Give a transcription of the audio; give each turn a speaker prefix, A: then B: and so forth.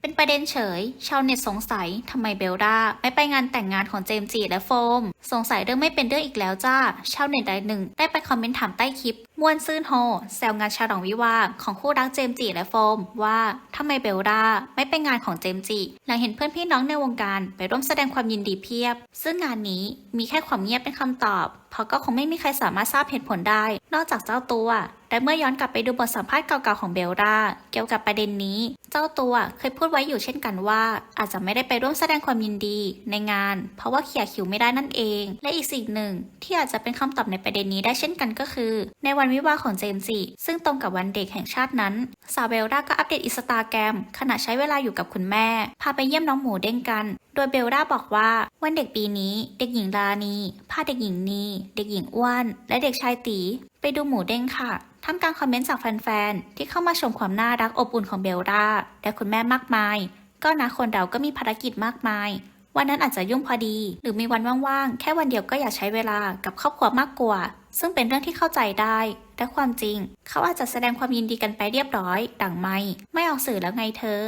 A: เป็นประเด็นเฉย ชาวเน็ตสงสัยทำไมเบลดาไม่ไปงานแต่งงานของเจมจีและโฟม สงสัยเรื่องไม่เป็นเรื่องอีกแล้วจ้า ชาวเน็ตรายหนึ่ง ได้ไปคอมเมนต์ถามใต้คลิปมวนซื่นโฮแซวงานฉลองวิวาของคู่รักเจมจีและโฟม ว่าทำไมเบลดาไม่ไปงานของเจมจีหลังเห็นเพื่อนพี่น้องในวงการไปร่วมแสดงความยินดีเพียบ ซึ่งงานนี้มีแค่ความเงียบเป็นคำตอบเพราะก็คงไม่มีใครสามารถทราบเหตุผลได้ นอกจากเจ้าตัวแต่เมื่อย้อนกลับไปดูบทสัมภาษณ์เก่าๆของเบลดาเกี่ยวกับประเด็นนี้ จ้าตัวเคยพูดไว้อยู่เช่นกันว่า อาจจะไม่ได้ไปร่วมแสดงความยินดีในงาน เพราะว่าเขี่ยคิวไม่ได้นั่นเอง และอีกสิ่งหนึ่ง ที่อาจจะเป็นคำตอบในประเด็นนี้ได้เช่นกันก็คือ ในวันวิวาของเจมส์จีซึ่งตรงกับวันเด็กแห่งชาตินั้นสาวเบลดาก็อัปเดตอินสตาแกรมขณะใช้เวลาอยู่กับคุณแม่ พาไปเยี่ยมน้องหมูเด้งกัน โดยเบลดาบอกว่าวันเด็กปีนี้ เด็กหญิงลานีพาเด็กหญิงนีเด็กหญิงอ้วน และเด็กชายตี ดูหมูเด้งค่ะทำการคอมเมนต์จากแฟนๆ ที่เข้ามาชมความน่ารักอบอุ่นของเบลดาและคุณแม่มากมาย ก็นะคนเราก็มีภารกิจมากมาย วันนั้นอาจจะยุ่งพอดี หรือมีวันว่างๆ แค่วันเดียวก็อยากใช้เวลากับครอบครัวมากกว่า ซึ่งเป็นเรื่องที่เข้าใจได้ และความจริง เขาอาจจะแสดงความยินดีกันไปเรียบร้อยดังไม่ ไม่ออกสื่อแล้วไงเธอ